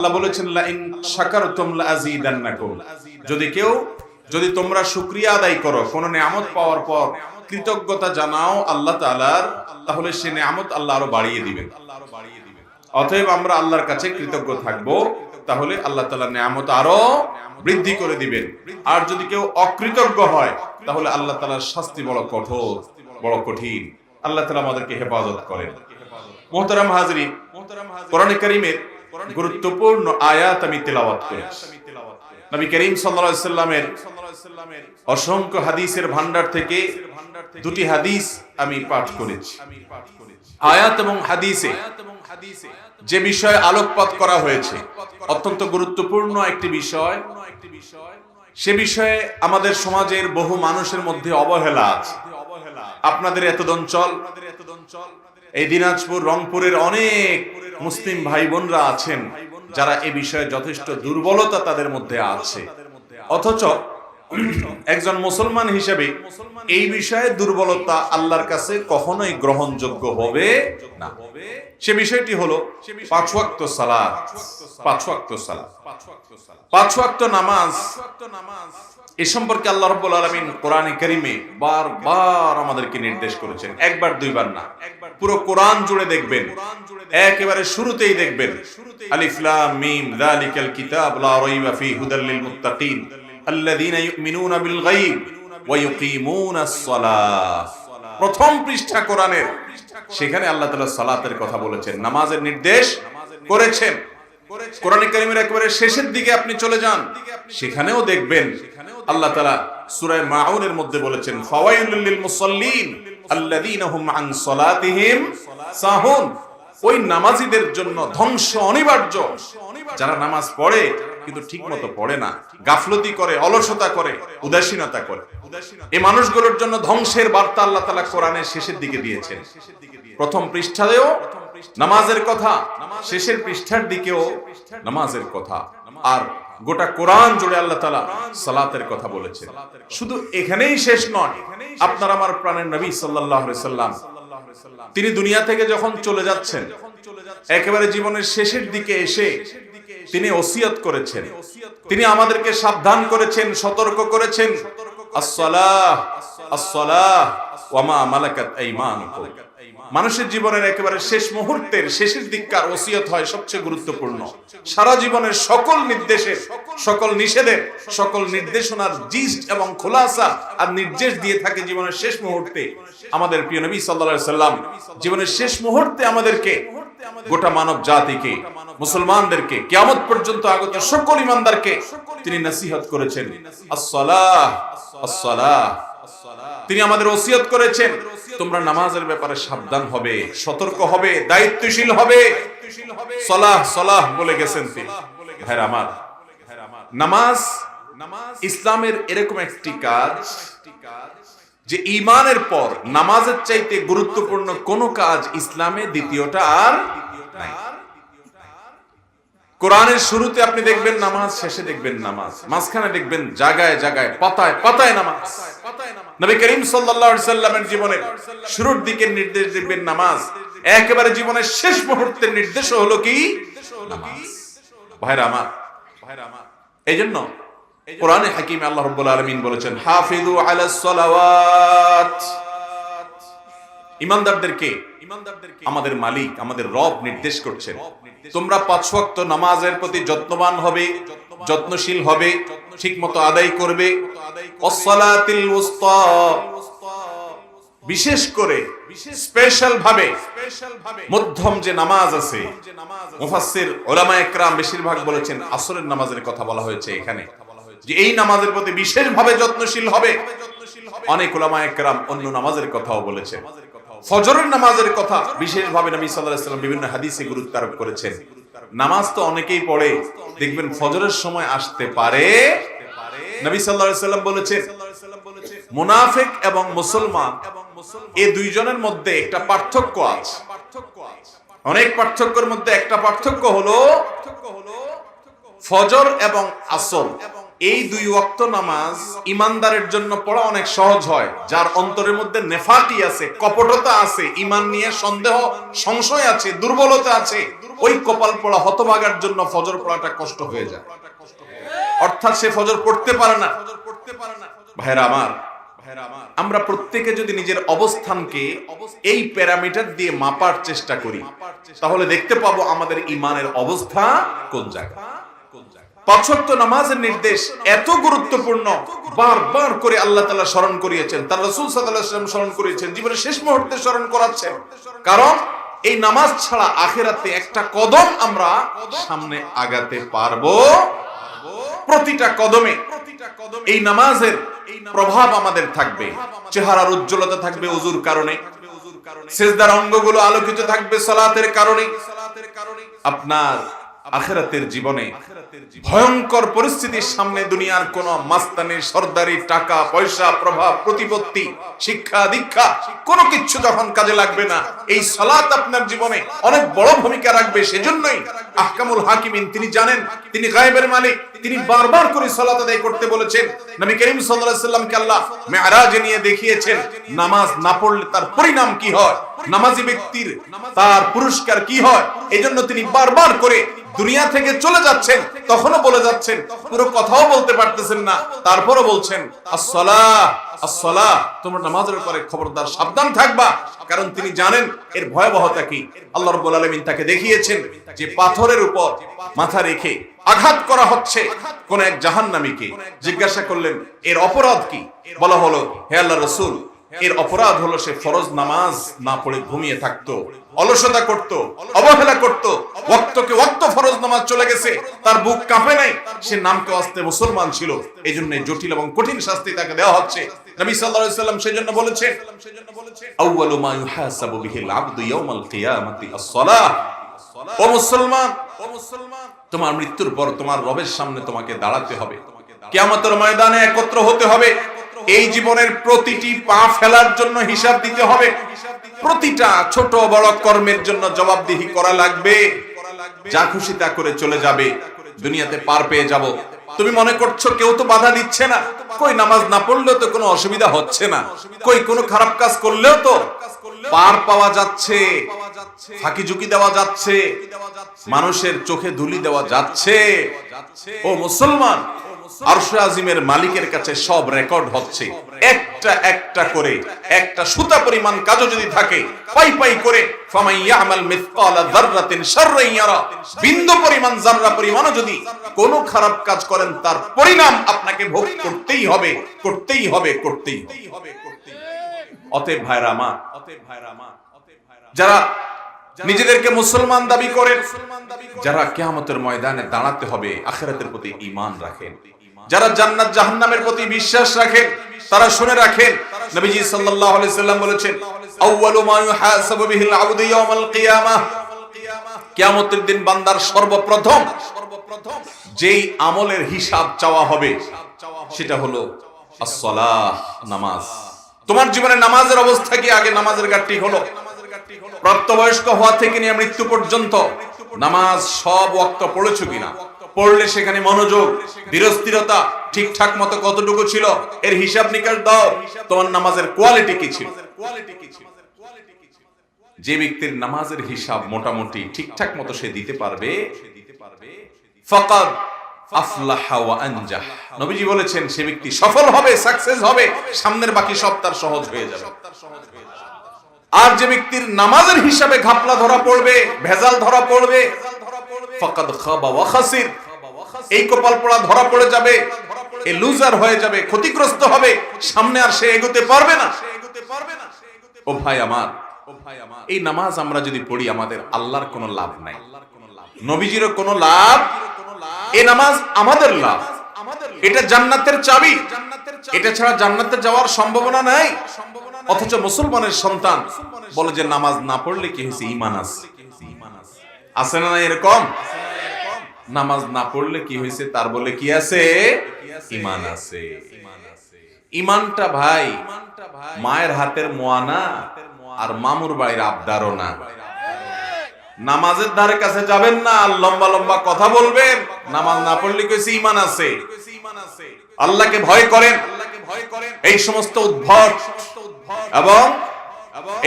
আল্লাহ বলেছেন লা ইন শাকারতুম লা আযীদান্নাকুম যদি কেউ, যদি তোমরা শুকরিয়া আদায় করো, কোন নিয়ামত পাওয়ার পর কৃতজ্ঞতা জানাও আল্লাহ তাআলার, তাহলে সে নিয়ামত আল্লাহ আরও বাড়িয়ে দিবেন। অতএব আমরা আল্লাহর কাছে কৃতজ্ঞ থাকব, তাহলে আল্লাহ তাআলা নিয়ামত আরও বৃদ্ধি করে দিবেন। আর যদি কেউ অকৃতজ্ঞ হয়, তাহলে আল্লাহ তাআলার শাস্তি বড় কঠোর, বড় কঠিন। আল্লাহ তাআলা আমাদেরকে হেফাজত করেন। মোহতারাম হাজরি, কোরআন কারীমের গুরুত্বপূর্ণ আয়াত আমি তেলাওয়াত করেছি। নবী করিম সাল্লাল্লাহু আলাইহি সাল্লামের অসংখ্য হাদিসের ভান্ডার থেকে দুটি হাদিস আমি পাঠ করেছি। আয়াত এবং হাদিসে যে বিষয়ে আলোকপাত করা হয়েছে অত্যন্ত গুরুত্বপূর্ণ একটি বিষয়। সে বিষয়ে আমাদের সমাজের বহু মানুষের মধ্যে অবহেলা আছে। আপনাদের এত অঞ্চল এই দিনাজপুর রংপুরের অনেক মুসলিম ভাই বোনরা আছেন, যারা এ বিষয়ে যথেষ্ট দুর্বলতা তাদের মধ্যে আছে। অথচ একজন মুসলমান হিসেবে এই বিষয়ে দুর্বলতা আল্লাহর কাছে কখনোই গ্রহণযোগ্য হবে না। সে বিষয়টি হলো পাঁচ ওয়াক্ত সালাত পাঁচ ওয়াক্ত সালাত। পাঁচ ওয়াক্ত নামাজ, এ সম্পর্কে আল্লাহ রাব্বুল আলামিন কোরআনে কারীমে বারবার আমাদেরকে নির্দেশ করেছেন, একবার, দুইবার না। পুরো কোরআন জুড়ে দেখবেন। একেবারে শুরুতেই দেখবেন। আলিফ, লাম, মিম কিতাব, লা রাইবা ফি হুদাল লিল মুত্তাকিন, আল্লাযীনা ইউমিনুনা বিল গায়ব ওয়া সালাহ প্রথম পৃষ্ঠা কোরআনের, সেখানে আল্লাহ তাআলা সালাতের কথা বলেছেন। নামাজের নির্দেশ করেছেন। কোরআন কারিমের একেবারে শেষের দিকে আপনি চলে যান। সেখানেও দেখবেন আল্লাহ তাআলা সূরা মাউনের মধ্যে বলেছেন, ফাওয়াইলুল লিল মুসাল্লিন। ওই নামাজীদের জন্য ধ্বংস অনিবার্য। যারা নামাজ পড়ে, কিন্তু ঠিক মতো পড়ে না, গাফলতি করে, অলসতা করে, উদাসীনতা করে। এই মানুষগুলোর জন্য ধ্বংসের বার্তা আল্লাহ তাআলা কোরআনের শেষের দিকে দিয়েছেন। প্রথম পৃষ্ঠাতেও নামাজের কথা, শেষের পৃষ্ঠার দিকেও নামাজের কথা। আর গোটা কোরআন জুড়ে আল্লাহ তালা সালাতের কথা বলেছে শুধু এখানেই শেষ নয়, আপনার আমার প্রাণের নবী সাল্লাহ সাল্লাম, তিনি দুনিয়া থেকে যখন চলে যাচ্ছেন, একেবারে জীবনের শেষের দিকে এসে তিনি ওসিয়ত করেছেন। তিনি আমাদেরকে সাবধান করেছেন, সতর্ক করেছেন। আসসালাহ আসসালাহ ওয়ামা মালাকাত আইমানুকুম। মানুষের জীবনের একেবারে শেষ মুহূর্তের, শেষের দিককার ওসিয়ত হয় সবচেয়ে গুরুত্বপূর্ণ। সারা জীবনের সকল নির্দেশের, সকল নিষেধের, সকল নির্দেশনার জিস্ট এবং খোলাসা আর নির্দেশ দিয়ে থাকে জীবনের শেষ মুহূর্তে আমাদের প্রিয় নবী সাল্লাল্লাহু সাল্লাম জীবনের শেষ মুহূর্তে আমাদেরকে, গোটা মানব জাতিকে, মুসলমানদেরকে, কিয়ামত পর্যন্ত আগত সকল ইমানদারকে তিনি নসিহত করেছেন। আসসালাহ আসসালাহ। তিনি আমাদের ওসিয়ত করেছেন। তোমরা নামাজের ব্যাপারে সাবধান হবে, সতর্ক হবে, দায়িত্বশীল হবে। সলাহ সলাহ বলে গেছেন তিনি। ভাইরা আমার, নামাজ ইসলামের এরকম একটি কাজ যে ইমানের পর নামাজের চাইতে গুরুত্বপূর্ণ কোন কাজ ইসলামে, দ্বিতীয়টা আর নাই। কোরআনের শুরুতে আপনি দেখবেন নামাজ, শেষে দেখবেন নামাজ। মাঝখানে দেখবেন জায়গায় জায়গায়, পাতায় পাতায় নামাজ। নবী করিম সাল্লামের জীবনের শুরুর দিকে নির্দেশ দেখবেন নামাজ। একেবারে জীবনের শেষ মুহূর্তের নির্দেশ হলো কি? ভাইরা আমার ভাইরা আমার, এইজন্য কোরআনে হাকিমে আল্লাহ রাব্বুল আলামিন বলেছেন হাফিজু আলাস সালাওয়াত। ইমানদারদেরকে আমাদের মালিক আমাদের রব নির্দেশ করছেন। তোমরা পাঁচ ওয়াক্ত নামাজের প্রতি যত্নবান হবে যত্নশীল হবে ঠিকমতো আদায় করবে। বিশেষ করে স্পেশাল ভাবে মধ্যম যে নামাজ আছে মুফাসসির ওলামা একরাম বেশিরভাগ বলেছেন আসরের নামাজের কথা বলা হয়েছে এখানে। যে এই নামাজের প্রতি বিশেষ ভাবে যত্নশীল হবে। অনেক ওলামা একরাম অন্য নামাজের কথাও বলেছেন। ফজরের নামাজের কথা বিশেষভাবে নবী সাল্লাল্লাহু আলাইহি সাল্লাম বিভিন্ন হাদিসে গুরুত্ব আরোপ করেছেন। নামাজ তো অনেকেই পড়ে, দেখবেন ফজরের সময় আসতে পারে। নবী সাল্লাল্লাহু আলাইহি সাল্লাম বলেছেন, মুনাফিক এবং মুসলমান এই দুইজনের মধ্যে একটা পার্থক্য আছে। অনেক পার্থক্যের মধ্যে একটা পার্থক্য হলো, ফজর এবং আসর। এই দুই ওয়াক্ত নামাজ ইমানদারের জন্য পড়া অনেক সহজ হয়, যার অন্তরের মধ্যে নেফাটি আছে, কপটতা আছে, ইমান নিয়ে সন্দেহ, সংশয় আছে, দুর্বলতা আছে, ওই কপাল পড়া হতভাগার জন্য ফজর পড়াটা কষ্ট হয়ে যায়। অর্থাৎ সে ফজর পড়তে পারে না। ভাইরা আমার, আমরা প্রত্যেকে যদি নিজের অবস্থানকে এই প্যারামিটার দিয়ে মাপার চেষ্টা করি, তাহলে দেখতে পাবো আমাদের ইমানের অবস্থা কোন জায়গায়। পাঁচক্ত নামাজের নির্দেশ এত গুরুত্বপূর্ণ, বারবার করে আল্লাহ তাআলা স্মরণ করিয়েছেন, তার রাসূল ওয়াসাল্লাম স্মরণ করিয়েছেন, জীবনের শেষ মুহূর্তে স্মরণ করাচ্ছেন। কারণ এই নামাজ ছাড়া আখেরাতে একটা কদম আমরা সামনে আগাতে পারব। প্রতিটা কদমে এই নামাজের প্রভাব আমাদের থাকবে, চেহারার উজ্জ্বলতা থাকবে উজুর কারণে, সেজদার অঙ্গগুলো আলোকিত থাকবে সালাতের কারণে। আপনার আখেরাতের জীবনে ভয়ঙ্কর পরিস্থিতির সামনে দুনিয়ার কোন মাস্তানি সর্দারি টাকা পয়সা প্রভাব প্রতিপত্তি শিক্ষা দীক্ষা কোনো কিছু যখন কাজে লাগবে না এই সালাত আপনার জীবনে অনেক বড় ভূমিকা রাখবে। সেজন্যই আহকামুল হাকিমিন তিনি জানেন তিনি গায়েবের মালিক তিনি বারবার করে সালাত আদায় করতে বলেছেন। নবী করিম সাল্লাল্লাহু আলাইহি সাল্লামকে আল্লাহ মেরাজে নিয়ে দেখিয়েছেন নামাজ না পড়লে তার পরিণাম কি হয়? নামাজি ব্যক্তির তার পুরস্কার কি হয়? এজন্য তিনি বারবার করে দুনিয়া থেকে চলে যাচ্ছেন, তখনও বলে যাচ্ছেন, পুরো কথাও বলতে পারতেছেন না। তারপরও বলছেন, আসসালাহ আসসালাহ, তোমরা নামাজের পরে খবরদার সাবধান থাকবা, কারণ তিনি জানেন এর ভয়াবহতা কি। আল্লাহ রাব্বুল আলামিন তাকে দেখিয়েছেন যে পাথরের উপর মাথা রেখে আঘাত করা হচ্ছে কোন এক জাহান্নামীকে। জিজ্ঞাসা করলেন, এর অপরাধ কি? বলা হলো, হে আল্লাহ রাসূল এর অপরাধ হলো সে ফরজ নামাজ না পড়ে ঘুমিয়ে থাকতো, অলসতা করত, অবহেলা করত, ওয়াক্তকে ওয়াক্ত ফরজ নামাজ চলে গেছে, তার বুক কাঁপে নাই, সে নামকে আস্তে মুসলমান ছিল এই জন্য জটিল এবং কঠিন শাস্তি তাকে দেওয়া হচ্ছে। নবী সাল্লাল্লাহু আলাইহি সাল্লাম সেজন্য বলেছেন, আউয়ালু মা ইউহাসাবু বিহিল আবদু ইয়াউমাল কিয়ামাতি আস-সালাহ। ও মুসলমান ও মুসলমান, তোমার মৃত্যুর পর তোমার রবের সামনে তোমাকে দাঁড়াতে হবে। কিয়ামতের ময়দানে একত্র হতে হবে। এই জীবনের প্রতিটি পা ফেলার জন্য হিসাব দিতে হবে। প্রতিটা ছোট বড় কর্মের জন্য জবাবদিহি করা লাগবে। যা খুশি তা করে চলে যাবে। দুনিয়াতে পার পেয়ে যাব। তুমি মনে করছ কেউ তো বাধা দিচ্ছে না। কই নামাজ না পড়লেও তো কোনো অসুবিধা হচ্ছে না। কই কোনো খারাপ কাজ করলেও তো পার পাওয়া যাচ্ছে। ফাঁকি ঝুঁকি দেওয়া যাচ্ছে। মানুষের চোখে ধুলি দেওয়া যাচ্ছে। ও মুসলমান করতেই হবে নিজেদেরকে মুসলমান দাবি করেন, যারা কিয়ামতের ময়দানে দাঁড়াতে হবে, আখিরাতের প্রতি ঈমান রাখেন। যারা জান্নাত জাহান্নামের প্রতি বিশ্বাস রাখেন, তারা শুনে রাখেন। নবীজি সাল্লাল্লাহু আলাইহি সাল্লাম বলেছেন, আউয়ালু মা ইউহাসাবু বিহিল আবদু ইয়াউমাল কিয়ামাহ কিয়ামতের দিন বান্দার সর্বপ্রথম, যেই আমলের হিসাব চাওয়া হবে, সেটা হলো as-সালাহ নামাজ। তোমার জীবনে নামাজের অবস্থা কি? আগে নামাজের গাঠটি হলো। প্রাপ্তবয়স্ক হওয়া থেকে নিয়ে মৃত্যু পর্যন্ত নামাজ সব ওয়াক্ত পড়েছো কিনা? পড়লে সেখানে মনোযোগ ধীরস্থিরতা ঠিকঠাক মতো কতটুকু ছিল, এর হিসাব নিকাশ দাও। তোমার নামাজের কোয়ালিটি কি ছিল? যে ব্যক্তির নামাজের হিসাব মোটামুটি ঠিকঠাক মতো সে দিতে পারবে বলেছেন, সে ব্যক্তি সফল হবে সাকসেস হবে, সামনের বাকি সব সহজ হয়ে যাবে। আর যে ব্যক্তির নামাজের হিসাবে ঘাপলা ধরা পড়বে, ভেজাল ধরা পড়বে ফাকাদ খাবা ওয়া খাসির। এই কপাল পড়া ধরা পড়ে যাবে, এ লুজার হয়ে যাবে, ক্ষতিগ্রস্ত হবে, সামনে আর সে এগোতে পারবে না। ও ভাই আমার, এই নামাজ আমরা যদি পড়ি, আমাদের আল্লাহর কোনো লাভ নাই। নবীজিরও কোনো লাভ এই নামাজ আমাদের লাভ। এটা জান্নাতের চাবি। এটা ছাড়া জান্নাতে যাওয়ার সম্ভাবনা নাই। অথচ মুসলমানের সন্তান বলে যে নামাজ না পড়লে কি হয়েছে? ইমান আছে। আছে না এরকম? নামাজ না পড়লে কি হয়েছে? তার বলে কি আছে? ইমান আছে। ইমানটা ভাই, মায়ের হাতের মোয়ানা আর মামুর বাড়ির আবদারও না নামাজের ধারে কাছে যাবেন না আর লম্বা লম্বা কথা বলবেন। নামাজ না পড়লে কইছে ইমান আছে। আল্লাহকে ভয় করেন। এই সমস্ত উদ্ভট এবং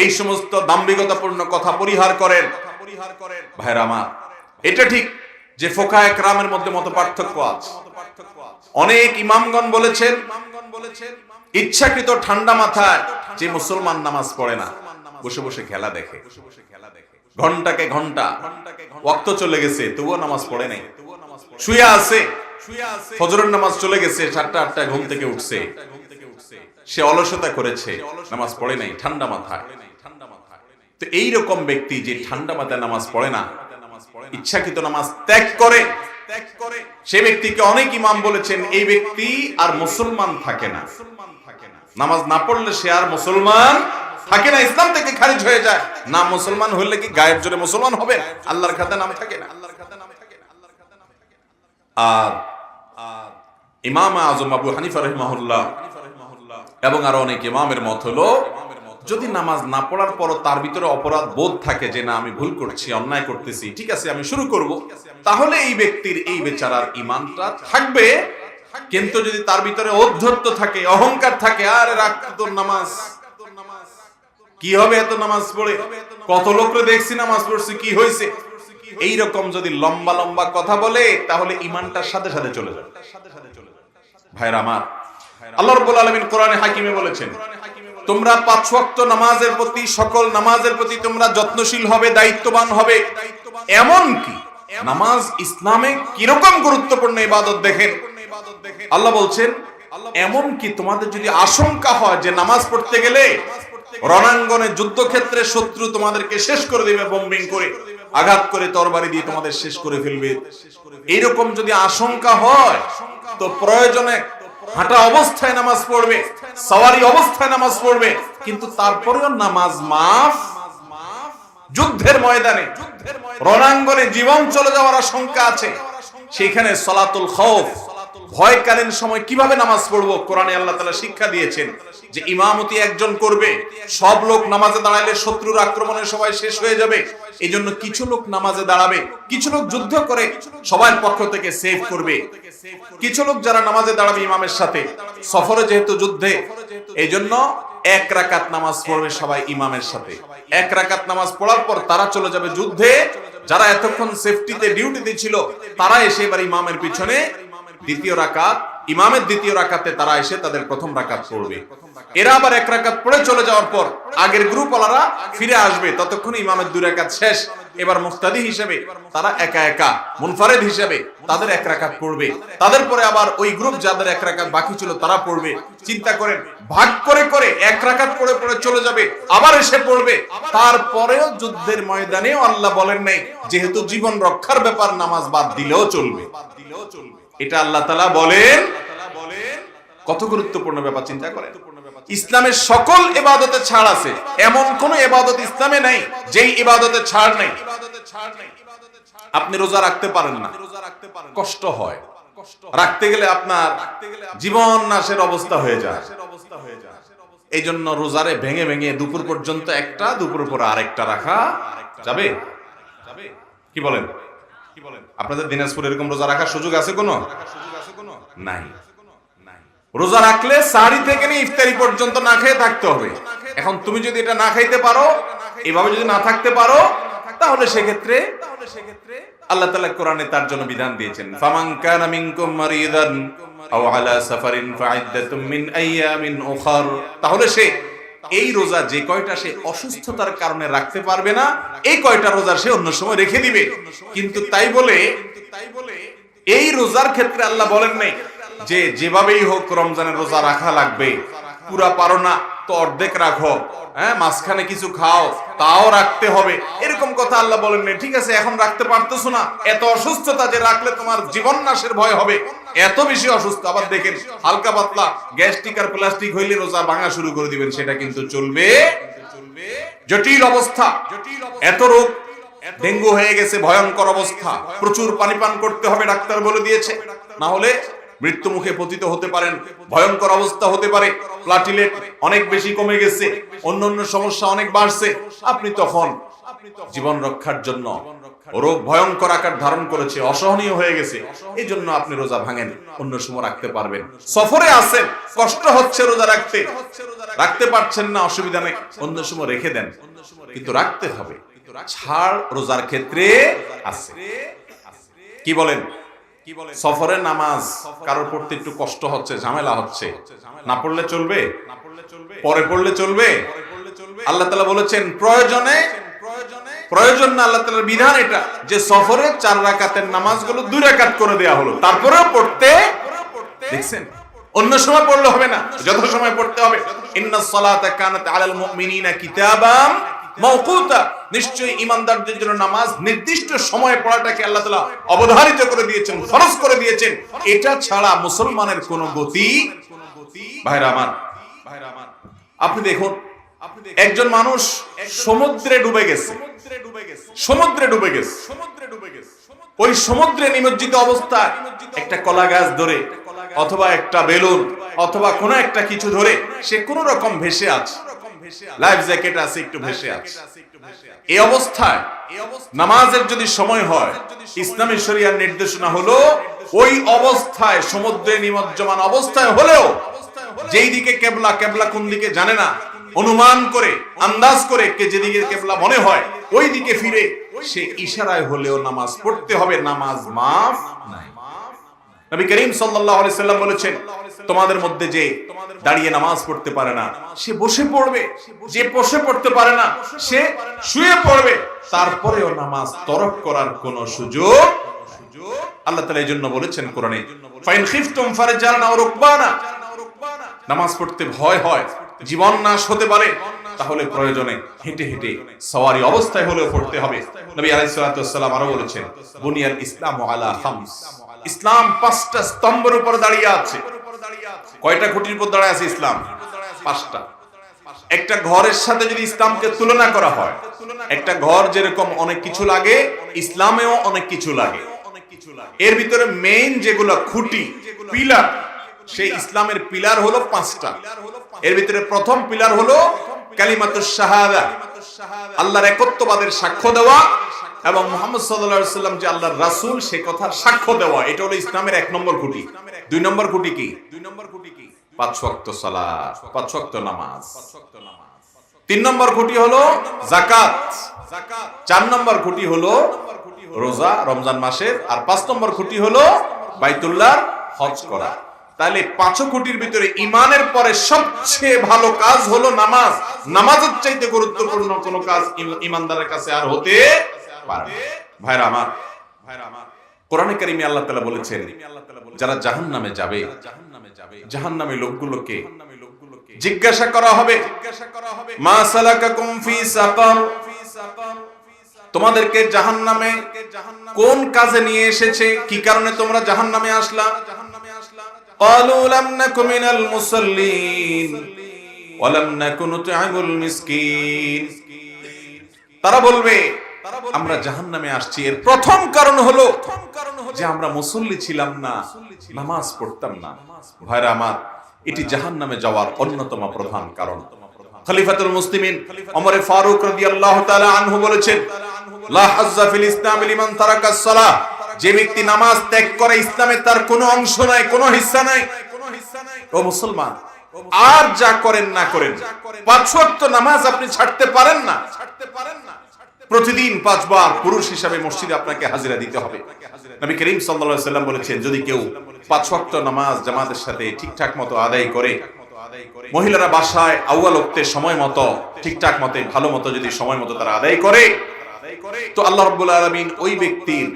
এই সমস্ত দাম্ভিকতাপূর্ণ কথা পরিহার করেন। ভাইরা আমার এটা ঠিক যে ফোকা একরামের মধ্যে মত পার্থক্য আছে। অনেক ইমামগণ বলেছেন ইচ্ছাকৃত ঠান্ডা মাথায় যে মুসলমান নামাজ পড়ে না বসে বসে খেলা দেখে। ঘন্টাকে ঘণ্টা ওয়াক্ত চলে গেছে তবুও নামাজ পড়ে নাই। শুয়ে আছে ফজরের নামাজ চলে গেছে সাতটা আটটা ঘুম থেকে উঠছে। সে অলসতা করেছে নামাজ পড়ে নাই ঠান্ডা মাথায়। তো এই রকম ব্যক্তি যে ঠান্ডা মাথায় নামাজ পড়ে না, ইচ্ছাকৃত নামাজ ত্যাগ করে ত্যাগ করে সে ব্যক্তিকে অনেক ইমাম বলেছেন, এই ব্যক্তি আর মুসলমান থাকে না। নামাজ না পড়লে সে আর মুসলমান থাকে না, ইসলাম থেকে খারিজ হয়ে যায়। না মুসলমান হলে কি গায়ের জোরে মুসলমান হবে? আল্লাহর খাতে নাম থাকে না। আর ইমাম আজম আবু হানিফা রহমাহুল্লাহ এবং আরও অনেক ইমামের মত হলো যদি নামাজ না পড়ার পর তার ভিতরে অপরাধ বোধ থাকে যে, না, আমি ভুল করছি, অন্যায় করতেছি, ঠিক আছে, আমি শুরু করব, তাহলে এই ব্যক্তির এই বেচারার ইমানটা থাকবে। কিন্তু যদি তার ভিতরে অধ্যত্ত থাকে, অহংকার থাকে, আরে রাখ তোর নামাজ। কি হবে এত নামাজ পড়ে? কত লোকরে দেখছি নামাজ পড়ছি, কি হয়েছে? এই রকম যদি লম্বা লম্বা কথা বলে, তাহলে ইমানটার সাথে সাথে চলে যাবে। ভাইরা আমার, আল্লাহ রাব্বুল আলামিন কোরআনে হাকিমে বলেছেন তোমরা পাঁচ ওয়াক্ত নামাজের প্রতি, সকল নামাজের প্রতি তোমরা যত্নশীল হবে, দায়িত্ববান হবে। এমন কি নামাজ ইসলামে কীরকম গুরুত্বপূর্ণ ইবাদত দেখেন? আল্লাহ বলছেন এমন কি তোমাদের যদি আশঙ্কা হয় যে নামাজ পড়তে গেলে রণাঙ্গনে যুদ্ধক্ষেত্রে শত্রু তোমাদেরকে শেষ করে দিবে, বোম্বিং করে, আঘাত করে, তরবারি দিয়ে তোমাদের শেষ করে ফেলবে। এইরকম যদি আশঙ্কা হয়, তো প্রয়োজনে হাঁটা অবস্থায় নামাজ পড়বে, সওয়ারি অবস্থায় নামাজ পড়বে, কিন্তু তারপরেও নামাজ মাফ। যুদ্ধের ময়দানে, রণাঙ্গনে জীবন চলে যাওয়ার আশঙ্কা আছে। সেখানে সলাতুল খৌফ ভয়কালীন সময় কীভাবে নামাজ পড়ব? কোরআনে আল্লাহ তালা শিক্ষা দিয়েছেন যে ইমামতি একজন করবে, সব লোক নামাজে দাঁড়াইলে শত্রুর আক্রমণের সময় শেষ হয়ে যাবে। এই কিছু লোক নামাজে দাঁড়াবে, কিছু লোক যুদ্ধ করে সবার পক্ষ থেকে সেভ করবে। কিছু লোক যারা নামাজে দাঁড়াবে ইমামের সাথে, সফরে যেহেতু যুদ্ধে এই জন্য এক রাকাত নামাজ পড়বে সবাই ইমামের সাথে। এক রাকাত নামাজ পড়ার পর তারা চলে যাবে যুদ্ধে, যারা এতক্ষণ সেফটিতে ডিউটিতে ছিল, তারা এসে এবার ইমামের পিছনে দ্বিতীয় রাকাত ইমামের দ্বিতীয় রাকাতে তারা এসে তাদের প্রথম রাকাত পড়বে। এরা আবার এক রাকাত পড়ে চলে যাওয়ার পর আগের গ্রুপ ওলারা ফিরে আসবে। ততক্ষণ ইমামের দুই রাকাত শেষ। এবার মুফতাদি হিসেবে তারা একা একা, মুনফারেদ হিসেবে তাদের এক রাকাত পড়বে। তাদের পরে আবার ওই গ্রুপ যাদের এক রাকাত বাকি ছিল তারা পড়বে। চিন্তা করেন, ভাগ করে করে এক রাকাত পড়ে পড়ে চলে যাবে, আবার এসে পড়বে। তারপরেও যুদ্ধের ময়দানেও আল্লাহ বলেন নাই, যেহেতু জীবন রক্ষার ব্যাপার, নামাজ বাদ দিলেও চলবে দিলেও চলবে। এটা আল্লাহ তালা বলেন, কত গুরুত্বপূর্ণ ব্যাপার চিন্তা করেন। ইসলামের সকল এবাদতে ছাড় আছে, এমন কোন এবাদত ইসলামে নাই, যেই এবাদতে ছাড় নেই। আপনি রোজা রাখতে পারেন না, কষ্ট হয়। রাখতে গেলে আপনার জীবন নাশের অবস্থা হয়ে যায়। এই জন্য রোজারে ভেঙে ভেঙে দুপুর পর্যন্ত একটা দুপুর পর আরেকটা রাখা যাবে? কি বলেন? আপনাদের দিনাজপুর এরকম রোজা রাখার সুযোগ আছে কোনো? নাই। রোজা রাখলে সাড়ি থেকে নিয়ে ইফতারি পর্যন্ত না খেয়ে থাকতে হবে। এখন তুমি যদি এটা না খাইতে পারো, এভাবে যদি না থাকতে পারো, তাহলে সেক্ষেত্রে আল্লাহ তালা কোরআনে তার জন্য বিধান দিয়েছেন, ফামান কানা মিনকুম মারিদান আও আলা সাফারিন ফাইদ্দাতুম মিন আইয়ামিন তাহলে সে এই রোজা যে কয়টা সে অসুস্থতার কারণে রাখতে পারবে না এই কয়টা রোজা সে অন্য সময় রেখে দিবে। কিন্তু তাই বলে তাই বলে এই রোজার ক্ষেত্রে আল্লাহ বলেন নাই যে যেভাবেই হোক রমজানের রোজা রাখা লাগবে। পুরা পারো না, তো অর্ধেক রাখো। হ্যাঁ মাঝখানে কিছু খাও, তাও রাখতে হবে। এরকম কথা আল্লাহ বলেন ঠিক আছে, এখন রাখতে পারতেছো না। এত অসুস্থতা যে রাখলে তোমার জীবন নাশের ভয় হবে। এত বেশি অসুস্থ। আবার দেখেন, হালকা পাতলা গ্যাস্ট্রিক আর প্লাস্টিক হইলে রোজা ভাঙা শুরু করে দিবেন। সেটা কিন্তু চলবে। জটিল অবস্থা। এত রোগ, ডেঙ্গু হয়ে গেছে, ভয়ঙ্কর অবস্থা। প্রচুর পানি পান করতে হবে, ডাক্তার বলে দিয়েছে। না হলে মৃত্যু মুখে পতিত হতে পারেন, ভয়ঙ্কর অবস্থা হতে পারে প্লাটিলেট অনেক বেশি কমে গেছে অন্য অন্য সমস্যা অনেক বাড়ছে, আপনি তখন জীবন রক্ষার জন্য রোগ ভয়ঙ্কর আকার ধারণ করেছে, অসহনীয় হয়ে গেছে এই জন্য আপনি রোজা ভাঙেন, অন্য সময় রাখতে পারবেন। সফরে আছেন, কষ্ট হচ্ছে রোজা রাখতে রাখতে পারছেন না, অসুবিধা নেই, অন্য সময় রেখে দেন, কিন্তু রাখতে হবে, ছাড় রোজার ক্ষেত্রে আছে। কি বলেন? সফরের নামাজ কারোর পড়তে একটু কষ্ট হচ্ছে ঝামেলা হচ্ছে। না পড়লে চলবে? পরে পড়লে চলবে? আল্লাহ তাআলা বলেছেন প্রয়োজনে প্রয়োজন না আল্লাহ তাআলার বিধান এটা যে সফরে চার রাকাতের নামাজগুলো দুই রাকাত করে দেয়া হলো। তারপরেও পড়তে দেখছেন? অন্য সময় পড়লে হবে না যত সময় পড়তে হবে। ইন্নাস সালাতা কানাত আলাল মুমিনিনা কিতাবাম মাওকুতা। নিশ্চয়ই ঈমানদারদের জন্য নামাজ নির্দিষ্ট সময়ে পড়াটাকে আল্লাহ তাআলা অবধারিত করে দিয়েছেন, ফরজ করে দিয়েছেন। এটা ছাড়া মুসলমানের কোনো গতি ভাইরা আমার ভাইরা আমার, আপনি দেখুন, একজন মানুষ সমুদ্রে ডুবে গেছে সমুদ্রে ডুবে গেছে, সমুদ্রে ডুবে গেছে, ওই সমুদ্রে নিমজ্জিত অবস্থায় একটা কলা গাছ ধরে, অথবা একটা বেলুন, অথবা কোনো একটা কিছু ধরে, সে কোন রকম ভেসে আছে। লাইফ জ্যাকেট আছে একটু ভেসে আছে এই অবস্থায় নামাজের যদি সময় হয় ইসলামী শরিয়ার নির্দেশনা হলো ওই অবস্থায় সমুদ্রে নিমজ্জমান অবস্থায় হলেও যেই দিকে কেবলা কেবলা কোন দিকে জানে না অনুমান করে আন্দাজ করে কে যেদিকে কেবলা মনে হয় ওই দিকে ফিরে সে ইশারায় হলেও নামাজ পড়তে হবে। নামাজ মাফ নাই। নবী করিম সাল্লাল্লাহু আলাইহি সাল্লাম বলেছেন, তোমাদের মধ্যে যে দাঁড়িয়ে নামাজ পড়তে পারে না, সে বসে পড়বে। যে বসে পড়তে পারে না, সে শুয়ে পড়বে। তারপরেও নামাজ তরক করার কোনো সুযোগ আল্লাহ তাআলা এই জন্য বলেছেন কোরআনে, ফাইন খিফতুম ফারজানা ও রুকবানা। নামাজ পড়তে ভয় হয়, জীবন নাশ হতে পারে, তাহলে প্রয়োজনে হেঁটে হেঁটে সওয়ারি অবস্থায় হলেও পড়তে হবে। নবী আলাইহিস সালাতু আরও বলেছেন, বুনিয়াল ইসলাম আলা খামস। ইসলাম পাঁচটা স্তম্ভের উপর দাঁড়িয়ে আছে। কয়টা খুঁটির উপর দাঁড়িয়ে আছে ইসলাম? পাঁচটা। একটা ঘরের সাথে যদি ইসলামকে তুলনা করা হয়, একটা ঘর যেরকম অনেক কিছু লাগে, ইসলামেও অনেক কিছু লাগে। এর ভিতরে মেইন যেগুলো খুঁটি, পিলার, সেই ইসলামের পিলার হলো পাঁচটা। এর ভিতরে প্রথম পিলার হলো কালিমাতুশ শাহাদা। আল্লাহর একত্ববাদের সাক্ষ্য দেওয়া এবং মোহাম্মদ সাল্লাল্লাহু সাল্লাম যে আল্লাহর রাসূল, সে কথার সাক্ষ্য দেওয়া। এটা হলো ইসলামের এক নম্বর খুঁটি। দুই নম্বর খুঁটি কি? তিন নম্বর খুঁটি হলো জাকাত চার নম্বর খুঁটি হলো রোজা, রমজান মাসের। আর পাঁচ নম্বর খুঁটি হলো বাইতুল্লাহর হজ করা। তাহলে পাঁচ কোটির ভিতরে ইমানের পরে সবচেয়ে ভালো কাজ হলো নামাজ। নামাজের চাইতে গুরুত্বপূর্ণ কোনো কাজ ইমানদারের কাছে আর হতে। ভাইরা আমার ভাইরা আমার কোরআনে কারিমে আল্লাহ তাআলা বলেছেন যারা জাহান্নামে যাবে জাহান্নামে লোকগুলোকে জিজ্ঞাসা করা হবে মা সালাকাকুম ফি সাকার তোমাদেরকে জাহান্নামে কোন কাজে নিয়ে এসেছে কি কারণে তোমরা জাহান্নামে আসলা قالوا لم نك من المصلين ولم نك نطعم المسكين তারা বলবে আমরা জাহান্নামে আসছি। এর প্রথম কারণ হলো যে আমরা মুসল্লি ছিলাম না নামাজ পড়তাম না। ভাইরা আমার এটি জাহান্নামে যাওয়ার অন্যতম প্রধান কারণ। খলিফাতুল মুসলিমিন ওমর ফারুক রাদিয়াল্লাহু তাআলা আনহু বলেছেন লা হাজ্জা ফিল ইসলাম লিমান সালাহ যে ব্যক্তি নামাজ ত্যাগ করে ইসলামে তার কোনো অংশ নাই কোনো হিস্সা নাই। ও মুসলমান আর যা করেন না করেন। পাঁচ ওয়াক্ত নামাজ আপনি ছাড়তে পারেন না। ছাড়তে পারেন না। প্রতিদিন পাঁচবার পুরুষ হিসাবে মসজিদে আপনাকে হাজিরা দিতে হবে। নবী করিম আলাইহি সাল্লাম বলেছেন, যদি কেউ পাঁচ ওয়াক্ত নামাজ জামাতের সাথে ঠিকঠাক মতো আদায় করে, মহিলারা বাসায় আউয়াল ওক্তে সময় মতো, ঠিকঠাক মতে, ভালো মতো যদি সময় মতো তারা আদায় করে, তো আল্লাহ রাব্বুল আলামিন ওই ব্যক্তির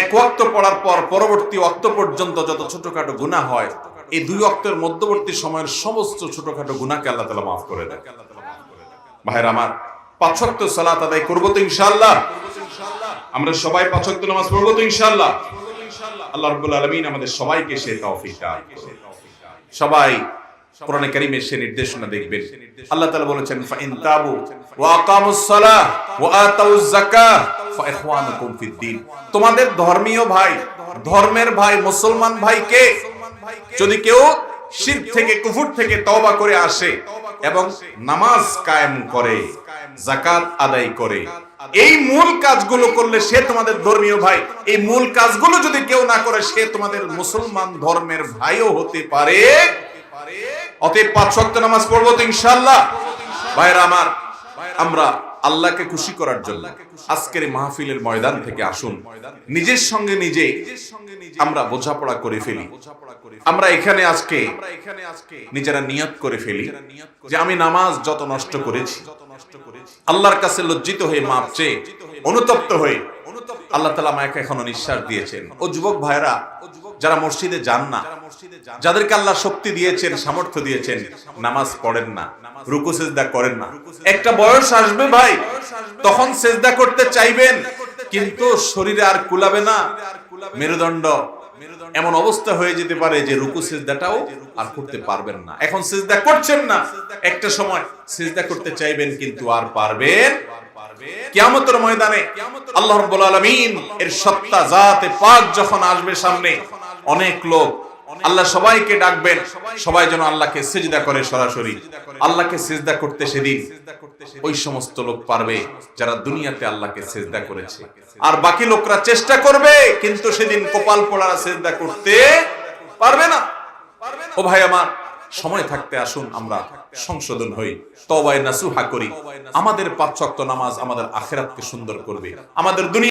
এক ওয়াক্ত পড়ার পর পরবর্তী ওয়াক্ত পর্যন্ত যত ছোটখাটো গুনাহ হয়, এই দুই ওয়াক্তের মধ্যবর্তী সময়ের সমস্ত ছোটখাটো গুনাহকে আল্লাহ তাআলা মাফ করে দেয় ভাইরা আমার পাঁচ ওয়াক্ত সালাত আদায় করব তো ইনশাআল্লাহ। আমরা সবাই পাঁচ ওয়াক্ত নামাজ পড়ব তো ইনশাআল্লাহ। আল্লাহ রাব্বুল আলামিন আমাদের সবাইকে সেই তৌফিক দান করুন। সবাই কোরআনে কারীমের সে নির্দেশনা দেখবেন। আল্লাহ তাআলা বলেছেন, ফাইন তাবু ওয়া আকামুস সালাহ ওয়া আতাউজ যাকাহ ফা ইখওয়ানুকুম ফিদ দ্বীন তোমাদের ধর্মীয় ভাই, ধর্মের ভাই, মুসলমান ভাইকে যদি কেউ শিরক থেকে, কুফর থেকে তওবা করে আসে এবং নামাজ কায়েম করে যাকাত আদায় করে। এই মূল কাজগুলো করলে সে তোমাদের ধর্মীয় ভাই। এই মূল কাজগুলো যদি কেউ না করে, সে তোমাদের মুসলমান ধর্মের ভাইও হতে পারে। অতএব পাঁচ ওয়াক্ত নামাজ পড়ব তো ইনশাআল্লাহ। ভাইরা আমার, আমরা আল্লাহকে খুশি করার জন্য আজকের মাহফিলের ময়দান থেকে আসুন। নিজের সঙ্গে নিজে আমরা বোঝাপড়া করে ফেলি। আমরা এখানে আজকে নিজেরা নিয়ত করে ফেলি যে আমি নামাজ যত নষ্ট করেছি আল্লাহর কাছে লজ্জিত হয়ে মাপ চেয়ে, অনুতপ্ত হয়ে আল্লাহ তালা আমাকে এখনও নিঃশ্বাস দিয়েছেন। ও যুবক ভাইরা যারা মসজিদে যান না, যাদেরকে আল্লাহ শক্তি দিয়েছেন, সামর্থ্য দিয়েছেন, নামাজ পড়েন না, রুকু সেজদা করেন না। একটা বয়স আসবে ভাই, তখন সেজদা করতে চাইবেন, কিন্তু শরীরে আর কুলাবে না। মেরুদণ্ড এমন অবস্থা হয়ে যেতে পারে যে রুকু সেজদাটাও আর করতে পারবেন না। এখন সেজদা করছেন না। একটা সময় সেজদা করতে চাইবেন কিন্তু আর পারবেন কিয়ামতের ময়দানে। আল্লাহ রাব্বুল আলামিন এর সত্তা জাতে পাক যখন আসবে সামনে, অনেক লোক আল্লাহ সবাইকে ডাকবেন, সবাই যেন আল্লাহকে সিজদা করে সরাসরি। আল্লাহকে সিজদা করতে সেদিন ওই সমস্ত লোক পারবে যারা দুনিয়াতে আল্লাহকে সিজদা করেছে। আর বাকি লোকরা চেষ্টা করবে, কিন্তু সেদিন কপাল পড়া চেষ্টা করতে পারবে না। ও ভাই আমার, সময় থাকতে আসুন আমরা সংশোধন হই তবায় নাসুহা করি। আমাদের পাঁচ নামাজ আমাদের আখেরাতকে সুন্দর করবে। আমাদের দুনিয়া